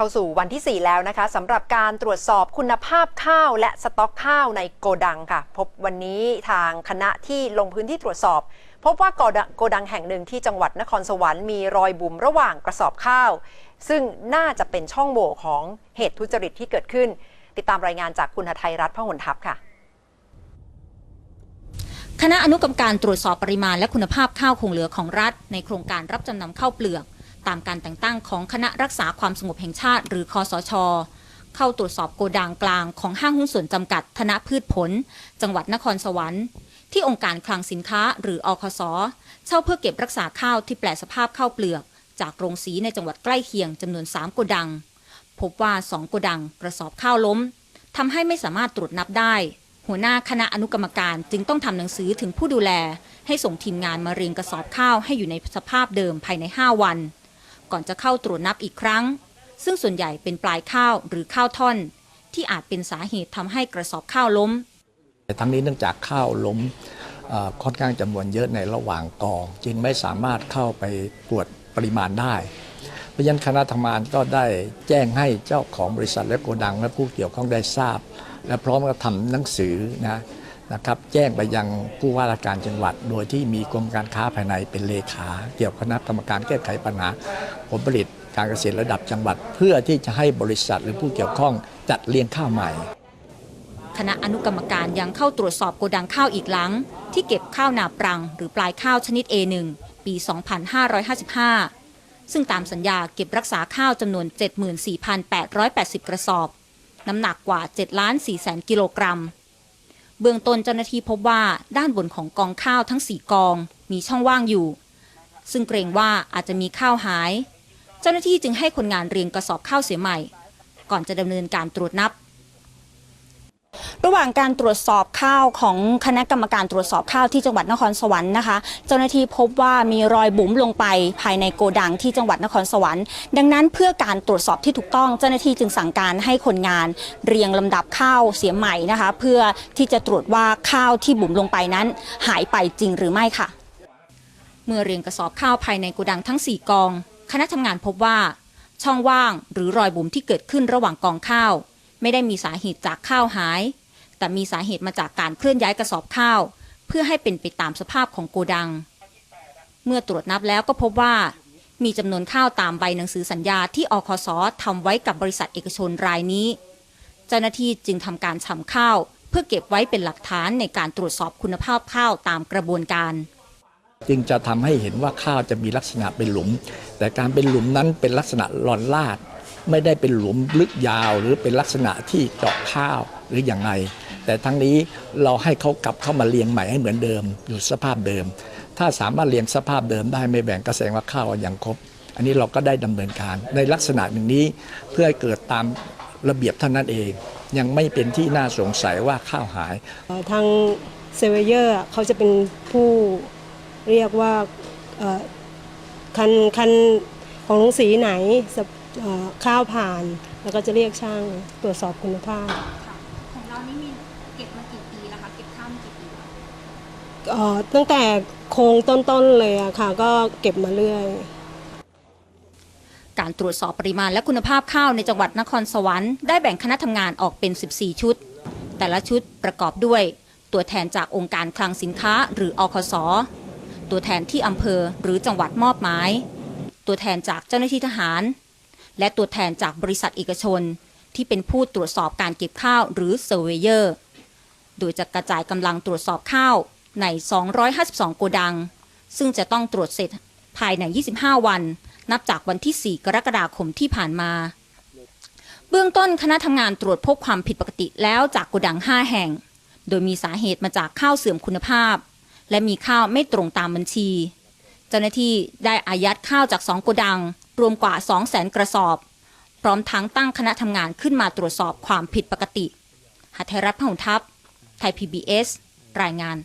เข้าสู่วันที่ 4 แล้วนะคะสำหรับการตรวจสอบคุณภาพข้าวและสต็อกข้าวในโกดังค่ะ พบวันนี้ทางคณะที่ลงพื้นที่ตรวจสอบ พบว่าโกดังแห่งหนึ่งที่จังหวัดนครสวรรค์มีรอยบุ๋มระหว่างกระสอบข้าว ซึ่งน่าจะเป็นช่องโหว่ของเหตุทุจริตที่เกิดขึ้น ติดตามรายงานจากคุณหทัยรัฐพหลทัพค่ะคณะอนุกรรมการตรวจสอบปริมาณและคุณภาพข้าวคงเหลือของรัฐ ในโครงการรับจำนำข้าวเปลือก ตามการแต่งตั้งของคณะรักษาความสงบแห่งชาติ หรือคอสช เข้าตรวจสอบโกดังกลางของห้างหุ้นส่วนจำกัดธนพืชผล จังหวัดนครสวรรค์ ที่องค์การคลังสินค้าหรืออคสเช่าเพื่อเก็บรักษาข้าวที่แปลสภาพข้าวเปลือก จากโรงสีในจังหวัดใกล้เคียงจำนวน 3 โกดัง พบว่า 2 โกดังกระสอบข้าวล้มทำให้ไม่สามารถตรวจนับได้ หัวหน้าคณะอนุกรรมการจึงต้องทำหนังสือถึงผู้ดูแล ให้ส่งทีมงานมาเรียงกระสอบข้าวให้อยู่ในสภาพเดิมภายใน 5 วัน ก่อนจะเข้าตรวจนับอีกครั้ง ซึ่งส่วนใหญ่เป็นปลายข้าวหรือข้าวท่อน ที่อาจเป็นสาเหตุทำให้กระสอบข้าวล้ม ทั้งนี้เนื่องจากข้าวล้มค่อนข้างจำนวนเยอะในระหว่างกอง จึงไม่สามารถเข้าไปตรวจปริมาณได้เพราะฉะนั้นคณะทำงานก็ได้แจ้งให้เจ้าของบริษัทและโกดังและผู้เกี่ยวข้องได้ทราบ และพร้อมกับทำหนังสือนะ นะครับแจ้งไปยังผู้ว่าราชการจังหวัด โดยที่มีกรมการค้าภายในเป็นเลขา เกี่ยวกับคณะกรรมการแก้ไขปัญหาผลผลิตการเกษตรระดับจังหวัด เพื่อที่จะให้บริษัทหรือผู้เกี่ยวข้องจัดเรียงข้าวใหม่ คณะอนุกรรมการยังเข้าตรวจสอบโกดังข้าวอีกหลัง ที่เก็บข้าวนาปรัง หรือปลายข้าวชนิด A1 ปี 2555 ซึ่งตามสัญญาเก็บรักษาข้าวจำนวน 74,880 กระสอบ น้ำหนักกว่า7ล้าน4แสนกิโลกรัม เบื้องต้นเจ้าหน้าที่พบว่าด้านบนของกองข้าวทั้งสี่กอง มีช่องว่างอยู่ ซึ่งเกรงว่าอาจจะมีข้าวหาย เจ้าหน้าที่จึงให้คนงานเรียงกระสอบข้าวเสียใหม่ ก่อนจะดำเนินการตรวจนับ ระหว่างการตรวจสอบข้าวของคณะกรรมการตรวจสอบข้าวที่จังหวัดนครสวรรค์นะคะ เจ้าหน้าที่พบว่ามีรอยบุ๋มลงไปภายในโกดังที่จังหวัดนครสวรรค์ ดังนั้นเพื่อการตรวจสอบที่ถูกต้องเจ้าหน้าที่จึงสั่งการให้คนงานเรียงลำดับข้าวเสียใหม่นะคะ เพื่อที่จะตรวจว่าข้าวที่บุ๋มลงไปนั้น หายไปจริงหรือไม่ค่ะ เมื่อเรียงกระสอบข้าวภายในโกดังทั้ง 4 กอง คณะทำงานพบว่า ช่องว่างหรือรอยบุ๋มที่เกิดขึ้นระหว่างกองข้าว ไม่ได้มีสาเหตุจากข้าวหาย แต่มีสาเหตุมาจากการเคลื่อนย้ายกระสอบข้าว เพื่อให้เป็นไปตามสภาพของโกดัง เมื่อตรวจนับแล้วก็พบว่า มีจำนวนข้าวตามใบหนังสือสัญญาที่อคสทำไว้กับบริษัทเอกชนรายนี้ เจ้าหน้าที่จึงทำการฉ่ำข้าว เพื่อเก็บไว้เป็นหลักฐานในการตรวจสอบคุณภาพข้าวตามกระบวนการจึงจะทำให้เห็นว่าข้าวจะมีลักษณะเป็นหลุม แต่การเป็นหลุมนั้นเป็นลักษณะหลอนลาด ไม่ได้เป็นหลุมลึกยาวหรือเป็นลักษณะที่เจาะข้าวหรืออย่างไรแต่ทั้งนี้เราให้เขากลับเข้ามาเรียงใหม่ให้เหมือนเดิม อยู่สภาพเดิม ถ้าสามารถเรียงสภาพเดิมได้ไม่แบ่งก็แสงว่าข้าวอยังครบ อันนี้เราก็ได้ดำเนินการในลักษณะหนึ่งนี้เพื่อให้เกิดตามระเบียบเท่านั้นเอง ยังไม่เป็นที่น่าสงสัยว่าข้าวหายทางเซเวเยอร์เขาจะเป็นผู้เรียกว่าคันคัน ของโรงสีไหนสะเอ่อข้าวผ่าน แล้วก็จะเรียกช่างตรวจสอบคุณภาพของเรานี่มีเก็บมากี่ปีแล้วคะเก็บข้าวมากี่ปีแล้วเอ่อตั้งแต่โครงต้นๆเลยอะค่ะ ก็เก็บมาเรื่อยการตรวจสอบปริมาณและคุณภาพข้าวในจังหวัดนครสวรรค์ได้แบ่งคณะทำงานออกเป็น 14 ชุด แต่ละชุดประกอบด้วย ตัวแทนจากองค์การคลังสินค้าหรืออคส ตัวแทนที่อำเภอหรือจังหวัดมอบหมาย ตัวแทนจากเจ้าหน้าที่ทหาร และตัวแทนจากบริษัทเอกชน ที่เป็นผู้ตรวจสอบการเก็บข้าวหรือเซอร์เวเยอร์โดยจะกระจายกำลังตรวจสอบข้าวใน 252 โกดัง ซึ่งจะต้องตรวจเสร็จภายใน 25 วัน นับจากวันที่ 4 กรกฎาคมที่ผ่านมา เบื้องต้นคณะทำงานตรวจพบความผิดปกติแล้วจากโกดัง 5 แห่ง โดยมีสาเหตุมาจากข้าวเสื่อมคุณภาพ และมีข้าวไม่ตรงตามบัญชี เจ้าหน้าที่ได้อายัดข้าวจากสองโกดัง รวมกว่า 2 0 0แสนกระสอบ พร้อมทั้งตั้งคณะทำงานขึ้นมาตรวจสอบความผิดปกติหัทไทยรัฐพหุทัพ ไทย PBS รายงาน